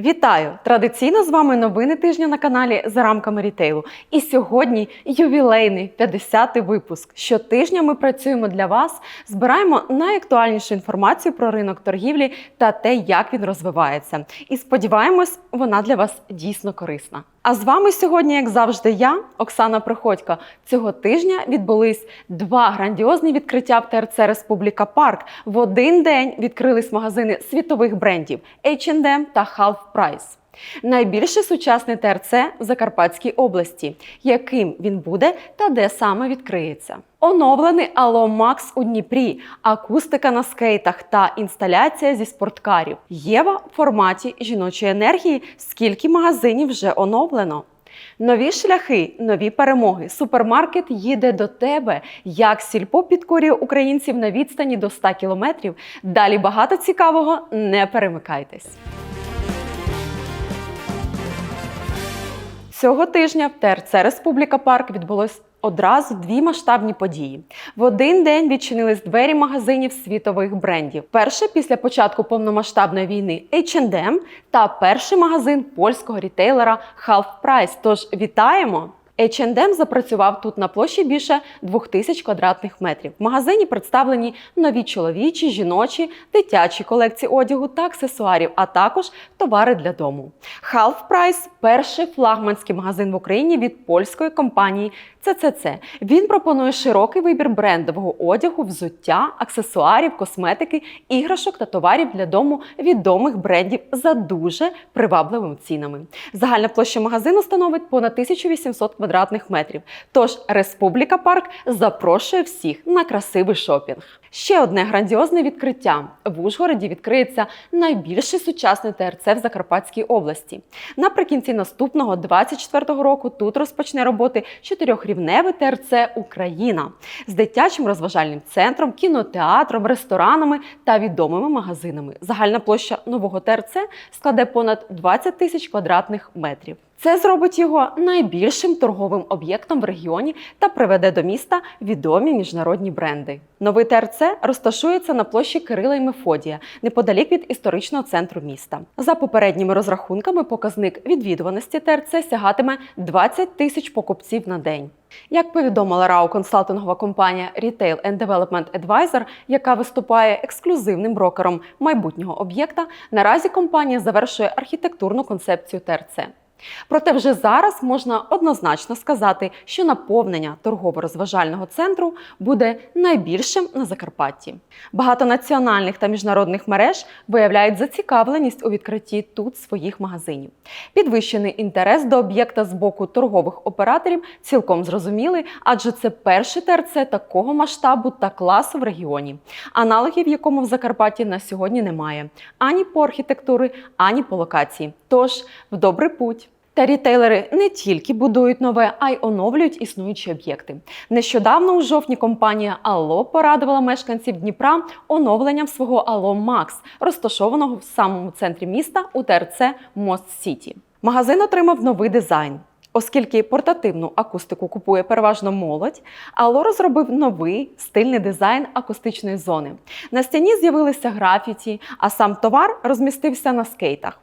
Вітаю! Традиційно з вами новини тижня на каналі за рамками рітейлу. І сьогодні ювілейний 50-й випуск. Щотижня ми працюємо для вас, збираємо найактуальнішу інформацію про ринок торгівлі та те, як він розвивається. І сподіваємось, вона для вас дійсно корисна. А з вами сьогодні, як завжди, я, Оксана Приходько. Цього тижня відбулись два грандіозні відкриття в ТРЦ Республіка Парк. В один день відкрились магазини світових брендів H&M та Half Price. Найбільший сучасний ТРЦ в Закарпатській області, яким він буде та де саме відкриється. Оновлений Ало Макс у Дніпрі, акустика на скейтах та інсталяція зі спорткарів. Єва в форматі жіночої енергії. Скільки магазинів вже оновлено? Нові шляхи, нові перемоги. Супермаркет їде до тебе. Як сільпо підкорює українців на відстані до 100 кілометрів. Далі багато цікавого. Не перемикайтесь. Цього тижня в ТРЦ Республіка Парк відбулось одразу дві масштабні події. В один день відчинились двері магазинів світових брендів. Перше після початку повномасштабної війни H&M та перший магазин польського рітейлера Half Price. Тож вітаємо! H&M запрацював тут на площі більше 2000 квадратних метрів. В магазині представлені нові чоловічі, жіночі, дитячі колекції одягу та аксесуарів, а також товари для дому. Half Price – перший флагманський магазин в Україні від польської компанії ЦЦЦ. Він пропонує широкий вибір брендового одягу, взуття, аксесуарів, косметики, іграшок та товарів для дому відомих брендів за дуже привабливими цінами. Загальна площа магазину становить понад 1800 квадратних метрів. Тож Республіка Парк запрошує всіх на красивий шопінг. Ще одне грандіозне відкриття. В Ужгороді відкриється найбільший сучасний ТРЦ в Закарпатській області. Наприкінці наступного 24-го року тут розпочне роботи чотирьохрівневий ТРЦ Україна з дитячим розважальним центром, кінотеатром, ресторанами та відомими магазинами. Загальна площа нового ТРЦ складе понад 20 тисяч квадратних метрів. Це зробить його найбільшим торговим об'єктом в регіоні та приведе до міста відомі міжнародні бренди. Новий ТРЦ розташується на площі Кирила і Мефодія, неподалік від історичного центру міста. За попередніми розрахунками, показник відвідуваності ТРЦ сягатиме 20 тисяч покупців на день. Як повідомила РАО консалтингова компанія Retail and Development Advisor, яка виступає ексклюзивним брокером майбутнього об'єкта, наразі компанія завершує архітектурну концепцію ТРЦ. Проте вже зараз можна однозначно сказати, що наповнення торгово-розважального центру буде найбільшим на Закарпатті. Багато національних та міжнародних мереж виявляють зацікавленість у відкритті тут своїх магазинів. Підвищений інтерес до об'єкта з боку торгових операторів цілком зрозумілий, адже це перший ТРЦ такого масштабу та класу в регіоні, аналогів якому в Закарпатті на сьогодні немає ані по архітектури, ані по локації. Тож в добрий путь. Та рітейлери не тільки будують нове, а й оновлюють існуючі об'єкти. Нещодавно у жовтні компанія Алло порадувала мешканців Дніпра оновленням свого Алло Макс, розташованого в самому центрі міста у ТРЦ Мост Сіті. Магазин отримав новий дизайн. Оскільки портативну акустику купує переважно молодь, Алло розробив новий стильний дизайн акустичної зони. На стіні з'явилися графіті, а сам товар розмістився на скейтах.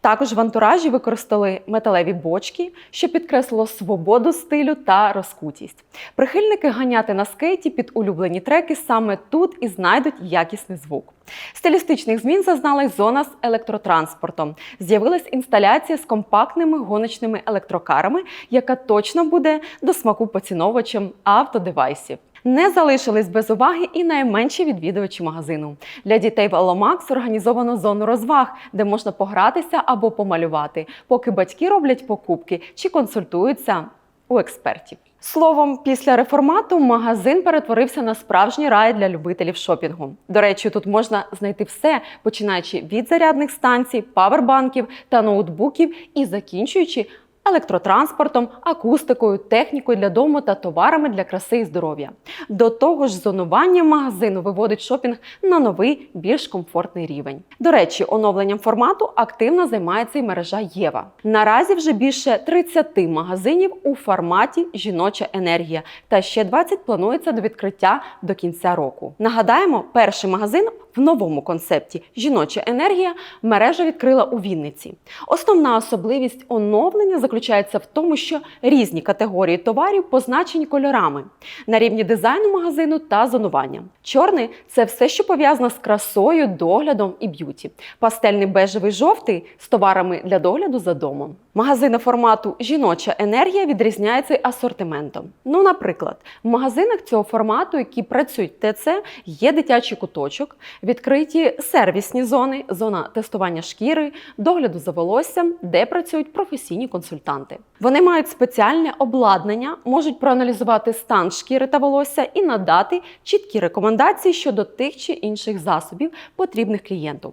Також в антуражі використали металеві бочки, що підкреслило свободу стилю та розкутість. Прихильники ганяти на скейті під улюблені треки саме тут і знайдуть якісний звук. Стилістичних змін зазнала й зона з електротранспортом. З'явилась інсталяція з компактними гоночними електрокарами, яка точно буде до смаку поціновувачам автодевайсів. Не залишились без уваги і найменші відвідувачі магазину. Для дітей в Аломакс організовано зону розваг, де можна погратися або помалювати, поки батьки роблять покупки чи консультуються у експертів. Словом, після реформату магазин перетворився на справжній рай для любителів шопінгу. До речі, тут можна знайти все, починаючи від зарядних станцій, павербанків та ноутбуків і закінчуючи електротранспортом, акустикою, технікою для дому та товарами для краси і здоров'я. До того ж, зонування магазину виводить шопінг на новий, більш комфортний рівень. До речі, оновленням формату активно займається і мережа Єва. Наразі вже більше 30 магазинів у форматі жіноча енергія, та ще 20 планується до відкриття до кінця року. Нагадаємо, перший магазин в новому концепті Жіноча енергія мережа відкрила у Вінниці. Основна особливість оновлення заключається в тому, що різні категорії товарів позначені кольорами на рівні дизайну магазину та зонування. Чорний це все, що пов'язано з красою, доглядом і б'юті. Пастельний бежевий жовтий з товарами для догляду за домом. Магазини формату Жіноча енергія відрізняються асортиментом. Ну, наприклад, в магазинах цього формату, які працюють ТЦ, є дитячий куточок, відкриті сервісні зони, зона тестування шкіри, догляду за волоссям, де працюють професійні консультанти. Вони мають спеціальне обладнання, можуть проаналізувати стан шкіри та волосся і надати чіткі рекомендації щодо тих чи інших засобів, потрібних клієнту.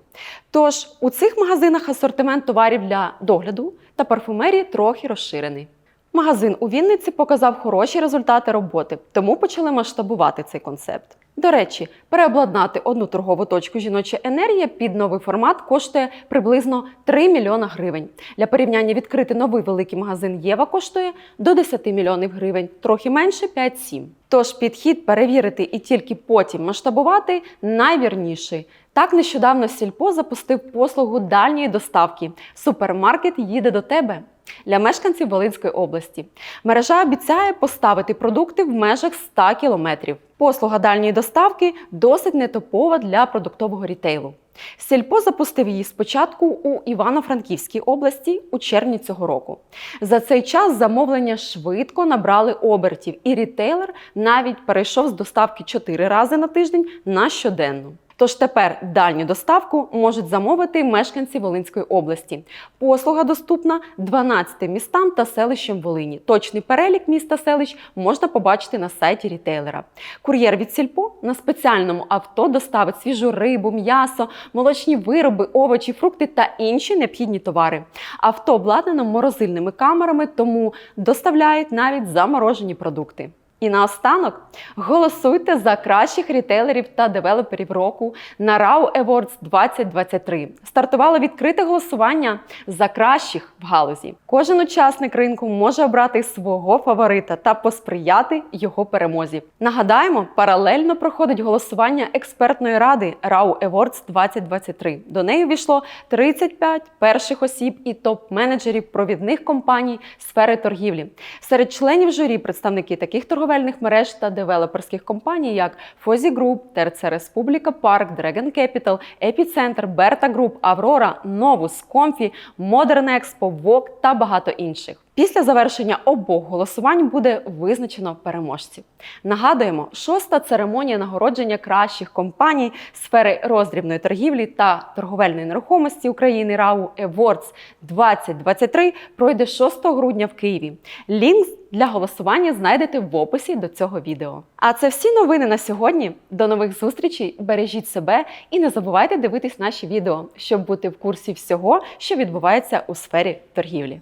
Тож у цих магазинах асортимент товарів для догляду та парфумерії трохи розширений. Магазин у Вінниці показав хороші результати роботи, тому почали масштабувати цей концепт. До речі, переобладнати одну торгову точку жіноча енергія під новий формат коштує приблизно 3 мільйона гривень. Для порівняння відкрити новий великий магазин Єва коштує до 10 мільйонів гривень, трохи менше 5-7. Тож підхід перевірити і тільки потім масштабувати найвірніший. Так нещодавно Сільпо запустив послугу дальньої доставки. Супермаркет їде до тебе. Для мешканців Волинської області мережа обіцяє поставити продукти в межах 100 кілометрів. Послуга дальньої доставки досить нетопова для продуктового рітейлу. Сільпо запустив її спочатку у Івано-Франківській області у червні цього року. За цей час замовлення швидко набрали обертів, і рітейлер навіть перейшов з доставки 4 рази на тиждень на щоденну. Тож тепер дальню доставку можуть замовити мешканці Волинської області. Послуга доступна 12 містам та селищам Волині. Точний перелік міст та селищ можна побачити на сайті рітейлера. Кур'єр від Сільпо на спеціальному авто доставить свіжу рибу, м'ясо, молочні вироби, овочі, фрукти та інші необхідні товари. Авто обладнано морозильними камерами, тому доставляють навіть заморожені продукти. І наостанок голосуйте за кращих рітейлерів та девелоперів року на RAW Awards 2023. Стартувало відкрите голосування за кращих в галузі. Кожен учасник ринку може обрати свого фаворита та посприяти його перемозі. Нагадаємо, паралельно проходить голосування експертної ради RAW Awards 2023. До неї увійшло 35 перших осіб і топ-менеджерів провідних компаній сфери торгівлі. Серед членів журі представники таких торговельних мереж та девелоперських компаній, як Фозі Груп, ТРЦ Республіка Парк, Dragon Capital, Епіцентр, Берта Груп, Аврора, Новус, Комфі, Модерн Експо, Вок та багато інших. Після завершення обох голосувань буде визначено переможців. Нагадуємо, шоста церемонія нагородження кращих компаній сфери роздрібної торгівлі та торговельної нерухомості України РАУ Awards 2023 пройде 6 грудня в Києві. Лінк для голосування знайдете в описі до цього відео. А це всі новини на сьогодні. До нових зустрічей! Бережіть себе і не забувайте дивитись наші відео, щоб бути в курсі всього, що відбувається у сфері торгівлі.